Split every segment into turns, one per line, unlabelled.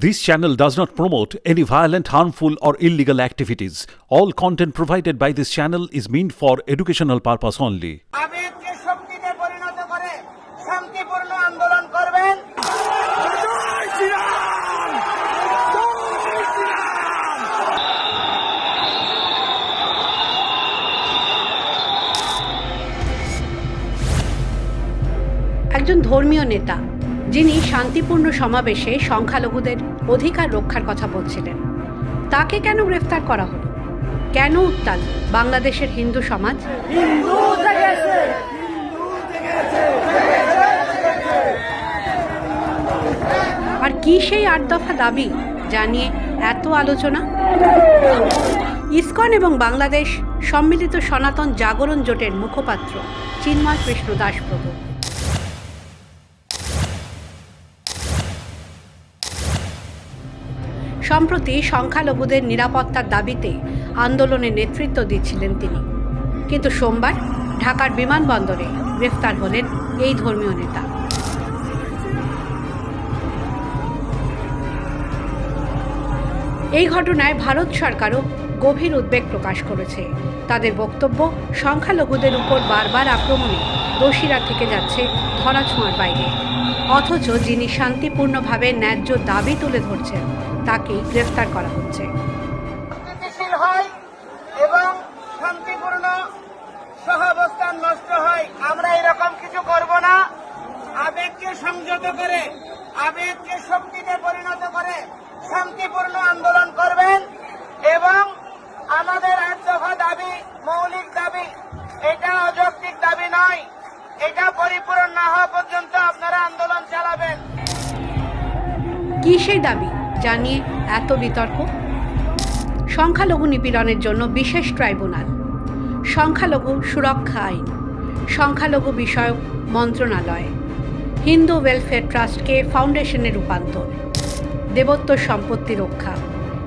This channel does not promote any violent, harmful, or illegal activities. All content provided by this channel is meant for educational purpose only.
আবেগকে শক্তিতে পরিণত করে শান্তিপূর্ণ আন্দোলন করবেন
একজন ধর্মীয় নেতা যিনি শান্তিপূর্ণ সমাবেশে সংখ্যালঘুদের অধিকার রক্ষার কথা বলছিলেন। তাকে কেন গ্রেফতার করা হলো? কেন উত্তাল? বাংলাদেশের হিন্দু সমাজ? আর কি সেই আট দফা দাবি জানিয়ে এত আলোচনা? ইসকন এবং বাংলাদেশ সম্মিলিত সনাতন জাগরণ জোটের মুখপাত্র চিন্ময় কৃষ্ণ দাস সম্প্রতি সংখ্যালঘুদের নিরাপত্তার দাবিতে আন্দোলনে নেতৃত্ব দিচ্ছিলেন তিনি। কিন্তু সোমবার ঢাকার বিমানবন্দরে গ্রেফতার হলেন এই ধর্মীয় নেতা। এই ঘটনায় ভারত সরকারও গভীর উদ্বেগ প্রকাশ করেছে। তাদের বক্তব্য, সংখ্যালঘুদের উপর বারবার আক্রমণে দোষীরা থেকে যাচ্ছে ধরাছোঁয়ার বাইরে। অথচ যিনি শান্তিপূর্ণভাবে ন্যায্য দাবি তুলে ধরছেন তাকেই গ্রেফতার করা হচ্ছে।
হয় এবং শান্তিপূর্ণ সহাবস্থান নষ্ট হয়। আমরা এরকম কিছু করব না। আবেগকে সংযত করে আবেগকে শক্তিতে পরিণত করে শান্তিপূর্ণ আন্দোলন করবেন এবং আমাদের দফা দাবি মৌলিক দাবি এটা অযৌক্তিক দাবি নয়। এটা পরিপূরণ না হওয়া পর্যন্ত আপনারা আন্দোলন চালাবেন।
কি সেই দাবি? জানিয়ে এত বিতর্ক? সংখ্যালঘু নিপীড়নের জন্য বিশেষ ট্রাইব্যুনাল। সংখ্যালঘু সুরক্ষা আইন। সংখ্যালঘু বিষয়ক মন্ত্রণালয়। হিন্দু ওয়েলফেয়ার ট্রাস্টকে ফাউন্ডেশনে রূপান্তর। দেবত্ব সম্পত্তি রক্ষা।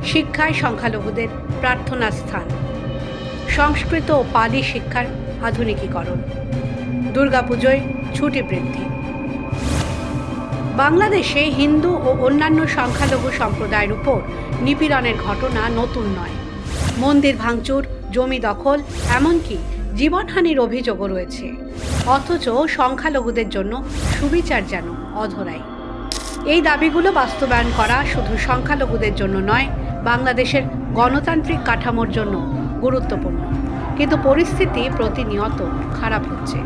শিক্ষায় সংখ্যালঘুদের প্রার্থনা স্থান। সংস্কৃত ও পালি শিক্ষার আধুনিকীকরণ। দুর্গাপুজোয় ছুটি বৃদ্ধি। বাংলাদেশে হিন্দু ও অন্যান্য সংখ্যালঘু সম্প্রদায়ের উপর নিপীড়নের ঘটনা নতুন নয়। মন্দির ভাঙচুর, জমি দখল, এমনকি জীবনহানির অভিযোগও রয়েছে। অথচ সংখ্যালঘুদের জন্য সুবিচার যেন অধরাই। এই দাবিগুলো বাস্তবায়ন করা শুধু সংখ্যালঘুদের জন্য নয়, বাংলাদেশের গণতান্ত্রিক কাঠামোর জন্য গুরুত্বপূর্ণ। কিন্তু পরিস্থিতি প্রতিনিয়ত খারাপ হচ্ছে।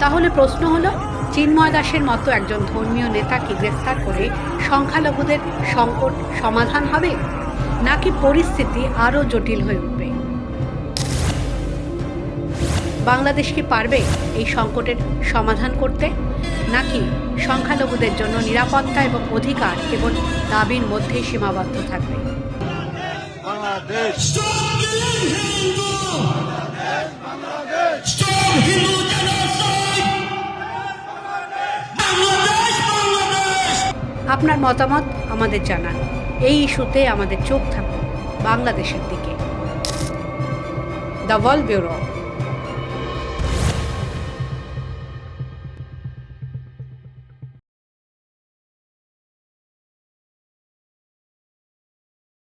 তাহলে প্রশ্ন হলো চিন্ময় দাসের মতো একজন ধর্মীয় নেতাকে গ্রেফতার করে সংখ্যালঘুদের সংকট সমাধান হবে? নাকি পরিস্থিতি আরও জটিল হয়ে উঠবে? বাংলাদেশ কি পারবে এই সংকটের সমাধান করতে? নাকি সংখ্যালঘুদের জন্য নিরাপত্তা এবং অধিকার কেবল দাবির মধ্যেই সীমাবদ্ধ থাকবে?
Stop
আপনার মতামত আমাদের জানান। এই ইস্যুতে আমাদের চোখ থাকুন বাংলাদেশের দিকে। The world bureau